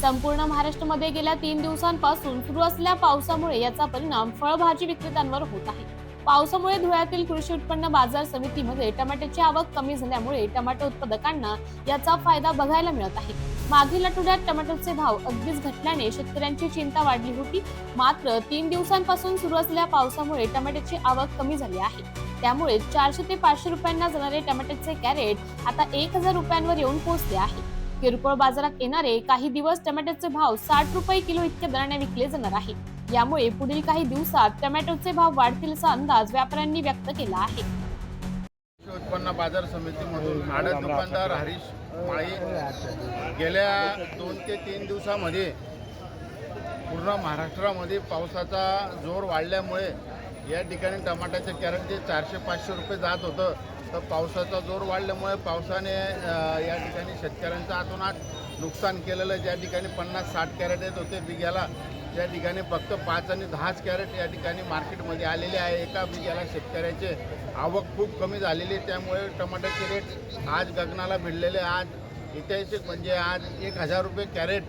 संपूर्ण महाराष्ट्रामध्ये गेल्या तीन दिवसांपासून सुरू असलेल्या पावसामुळे याचा परिणाम फळभाजी विक्रेत्यांवर होत आहे. पावसामुळे धुळ्यातील कृषी उत्पन्न बाजार समितीमध्ये टमाट्याची आवक कमी झाल्यामुळे टमाटो उत्पादकांना याचा फायदा बघायला मिळत आहे. मागील आठवड्यात टमाटोचे भाव अगदीच घटल्याने शेतकऱ्यांची चिंता वाढली होती. मात्र तीन दिवसांपासून सुरू असलेल्या पावसामुळे टमाट्याची आवक कमी झाली आहे. त्यामुळे चारशे ते पाचशे रुपयांना जाणारे टमाट्याचे कॅरेट आता एक हजार रुपयांवर येऊन पोहोचले आहे. किरकोळ बाजारात येणारे काही दिवस टमाट्याचे भाव साठ रुपये किलो इतक्या दराने विकले जाणार आहे. यामुळे पुढील काही दिवसात टोमॅटोचे भाव वाढतील असा अंदाज व्यापाऱ्यांनी व्यक्त केला आहे. उत्पन्न बाजार समितीमधून आडत दुकानदार हरीश माळी गेल्या दोन ते तीन दिवसामध्ये पूर्ण महाराष्ट्रामध्ये पावसाचा जोर वाढल्यामुळे या ठिकाणी टमाट्याचे कॅरेट जे चारशे पाचशे रुपये जात होतं. तर पावसाचा जोर वाढल्यामुळे पावसाने या ठिकाणी शेतकऱ्यांचं आतोनात नुकसान केलेलं ज्या ठिकाणी पन्नास साठ कॅरेट येत होते बिघ्याला त्या ठिकाणी फक्त पाच आणि दहाच कॅरेट या ठिकाणी मार्केटमध्ये आलेले आहे. एका बिघ्याला शेतकऱ्याचे आवक खूप कमी झालेली आहे. त्यामुळे टमाट्याचे रेट आज गगनाला भिडलेले आज ऐतिहासिक म्हणजे आज एक हजार रुपये कॅरेट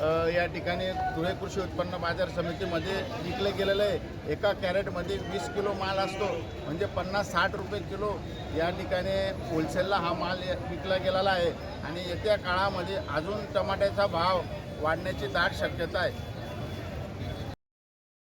या ठिकाणी धुळे कृषी उत्पन्न बाजार समितीमध्ये विकलं गेलेलं आहे एका कॅरेटमध्ये वीस किलो माल असतो. म्हणजे पन्नास साठ रुपये किलो या ठिकाणी होलसेलला हा माल विकला गेलेला आहे. आणि येत्या काळामध्ये अजून टमाट्याचा भाव वाढण्याची दाट शक्यता आहे.